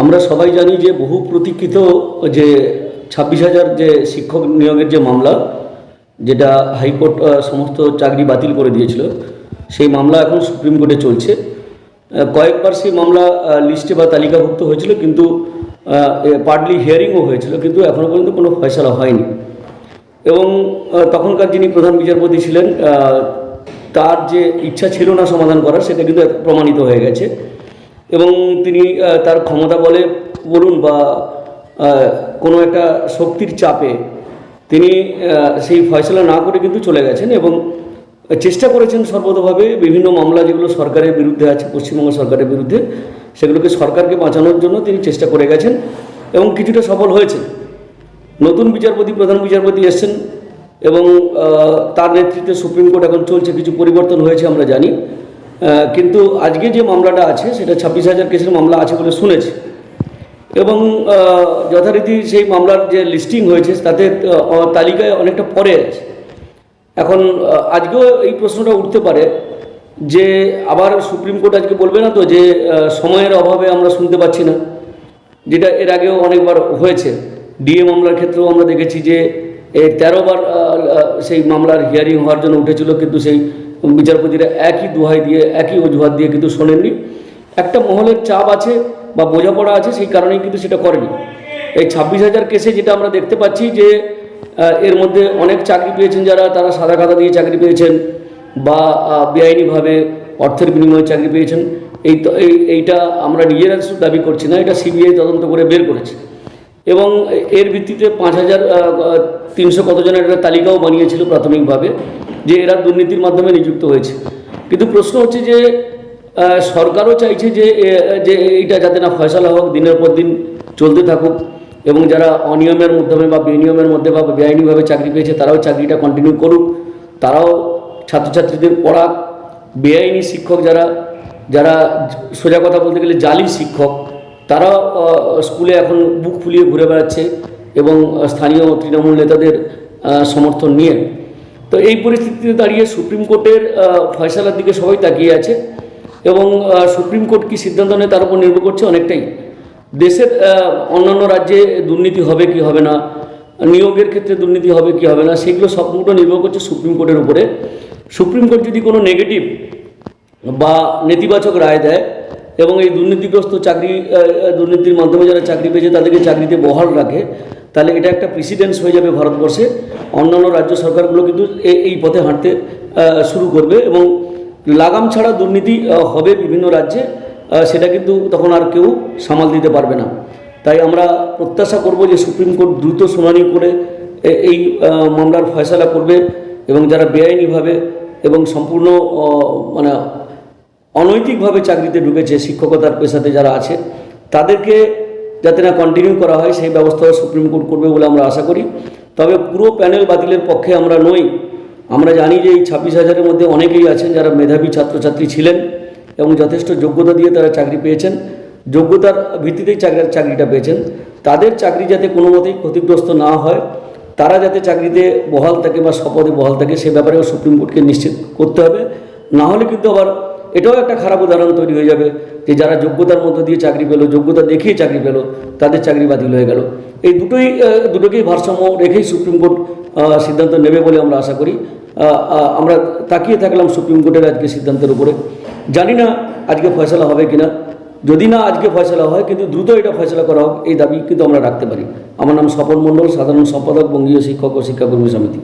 আমরা সবাই জানি যে বহু প্রতীক্ষিত যে ছাব্বিশ হাজার যে শিক্ষক নিয়োগের যে মামলা, যেটা হাইকোর্ট সমস্ত চাকরি বাতিল করে দিয়েছিল, সেই মামলা এখন সুপ্রিম কোর্টে চলছে। কয়েকবার সেই মামলা লিস্টে বা তালিকাভুক্ত হয়েছিল, কিন্তু পার্টলি হিয়ারিংও হয়েছিল, কিন্তু এখনও পর্যন্ত কোনো ফয়সলা হয়নি। এবং তখনকার যিনি প্রধান বিচারপতি ছিলেন তার যে ইচ্ছা ছিল না সমাধান করার, সেটা কিন্তু প্রমাণিত হয়ে গেছে। এবং তিনি তার ক্ষমতা বলে, বলুন বা কোনো একটা শক্তির চাপে তিনি সেই ফয়সলা না করে কিন্তু চলে গেছেন এবং চেষ্টা করেছেন সর্বতভাবে বিভিন্ন মামলা যেগুলো সরকারের বিরুদ্ধে আছে, পশ্চিমবঙ্গ সরকারের বিরুদ্ধে, সেগুলোকে সরকারকে বাঁচানোর জন্য তিনি চেষ্টা করে গেছেন এবং কিছুটা সফল হয়েছেন। নতুন বিচারপতি, প্রধান বিচারপতি এসছেন এবং তার নেতৃত্বে সুপ্রিম কোর্ট এখন চলছে, কিছু পরিবর্তন হয়েছে আমরা জানি। কিন্তু আজকে যে মামলাটা আছে, সেটা ছাব্বিশ হাজার কেসের মামলা আছে বলে শুনেছি। এবং যথারীতি সেই মামলার যে লিস্টিং হয়েছে, তাতে তালিকায় অনেকটা পরে আছে। এখন আজকেও এই প্রশ্নটা উঠতে পারে যে, আবার সুপ্রিম কোর্ট আজকে বলবে না তো যে সময়ের অভাবে আমরা শুনতে পাচ্ছি না, যেটা এর আগেও অনেকবার হয়েছে। ডিএ মামলার ক্ষেত্রেও আমরা দেখেছি যে, এই তেরোবার সেই মামলার হিয়ারিং হওয়ার জন্য উঠেছিল, কিন্তু সেই বিচারপতিরা একই দোহাই দিয়ে, একই অজুহাত দিয়ে কিন্তু শোনেননি। একটা মহলের চাপ আছে বা বোঝাপড়া আছে, সেই কারণেই কিন্তু সেটা করেনি। এই ছাব্বিশ হাজার কেসে যেটা আমরা দেখতে পাচ্ছি যে এর মধ্যে অনেক চাকরি পেয়েছেন যারা, তারা সাদা খাতা দিয়ে চাকরি পেয়েছেন বা বেআইনিভাবে অর্থের বিনিময়ে চাকরি পেয়েছেন। এই তো, এই, এইটা আমরা নিজেরা দাবি করছি না, এটা সিবিআই তদন্ত করে বের করেছে। এবং এর ভিত্তিতে পাঁচ হাজার তিনশো কতজনের একটা তালিকাও বানিয়েছিল প্রাথমিকভাবে, যে এরা দুর্নীতির মাধ্যমে নিযুক্ত হয়েছে। কিন্তু প্রশ্ন হচ্ছে যে সরকারও চাইছে যে যে এইটা যাতে না ফয়সালা হোক, দিনের পর দিন চলতে থাকুক, এবং যারা অনিয়মের মাধ্যমে বা বেনিয়মের মধ্যে বা বেআইনিভাবে চাকরি পেয়েছে, তারাও চাকরিটা কন্টিনিউ করুক, তারাও ছাত্রছাত্রীদের পড়াক। বেআইনি শিক্ষক যারা যারা সোজা কথা বলতে গেলে জালি শিক্ষক আহ, স্কুলে এখন বুক ফুলিয়ে ঘুরে বেড়াচ্ছে এবং স্থানীয় তৃণমূল নেতাদের সমর্থন নিয়ে। তো এই পরিস্থিতিতে দাঁড়িয়ে সুপ্রিম কোর্টের ফয়সালার দিকে সবাই তাকিয়ে আছে এবং সুপ্রিম কোর্ট কী সিদ্ধান্ত নেয় তার উপর নির্ভর করছে অনেকটাই। দেশের অন্যান্য রাজ্যে দুর্নীতি হবে কি হবে না নিয়োগের ক্ষেত্রে দুর্নীতি হবে কি হবে না সেগুলো সম্পূর্ণ নির্ভর করছে সুপ্রিম কোর্টের উপরে। সুপ্রিম কোর্ট যদি কোনো নেগেটিভ বা নেতিবাচক রায় দেয় এবং এই দুর্নীতিগ্রস্ত চাকরি দুর্নীতির মাধ্যমে যারা চাকরি পেয়েছে তাদেরকে চাকরিতে বহাল রাখে, তাহলে এটা একটা প্রেসিডেন্স হয়ে যাবে ভারতবর্ষে। অন্যান্য রাজ্য সরকারগুলো কিন্তু এই পথে হাঁটতে শুরু করবে এবং লাগাম ছাড়া দুর্নীতি হবে বিভিন্ন রাজ্যে সেটা কিন্তু তখন আর কেউ সামাল দিতে পারবে না। তাই আমরা প্রত্যাশা করব যে সুপ্রিম কোর্ট দ্রুত শুনানি করে এই মামলার ফয়সালা করবে এবং যারা বেআইনিভাবে এবং সম্পূর্ণ মানে অনৈতিকভাবে চাকরিতে ঢুকেছে শিক্ষকতার পেশাতে যারা আছে, তাদেরকে যাতে না কন্টিনিউ করা হয়, সেই ব্যবস্থাও সুপ্রিম কোর্ট করবে বলে আমরা আশা করি। তবে পুরো প্যানেল বাতিলের পক্ষে আমরা নই। আমরা জানি যে এই ছাব্বিশ হাজারের মধ্যে অনেকেই আছেন যারা মেধাবী ছাত্রছাত্রী ছিলেন এবং যথেষ্ট যোগ্যতা দিয়ে তারা চাকরি পেয়েছেন। যোগ্যতার ভিত্তিতেই চাকরি চাকরিটা পেয়েছেন। তাদের চাকরি যাতে কোনো মতেই ক্ষতিগ্রস্ত না হয়, তারা যাতে চাকরিতে বহাল থাকে বা শপথে বহাল থাকে, সে ব্যাপারেও সুপ্রিম কোর্টকে নিশ্চিত করতে হবে। না হলে কিন্তু আবার এটাও একটা খারাপ উদাহরণ তৈরি হয়ে যাবে যে যারা যোগ্যতার মধ্য দিয়ে চাকরি পেল, যোগ্যতা দেখিয়ে চাকরি পেল, তাদের চাকরি বাতিল হয়ে গেল। এই দুটোই দুটোকেই ভারসাম্য রেখেই সুপ্রিম কোর্ট সিদ্ধান্ত নেবে বলে আমরা আশা করি। আমরা তাকিয়ে থাকলাম সুপ্রিম কোর্টের আজকে সিদ্ধান্তের উপরে। জানি না আজকে ফয়সলা হবে কিনা। যদি না আজকে ফয়সলা হয়, কিন্তু দ্রুত এটা ফয়সলা করা হোক, এই দাবি কিন্তু আমরা রাখতে পারি। আমার নাম স্বপন মণ্ডল, সাধারণ সম্পাদক, বঙ্গীয় শিক্ষক ও শিক্ষাকর্মী সমিতি।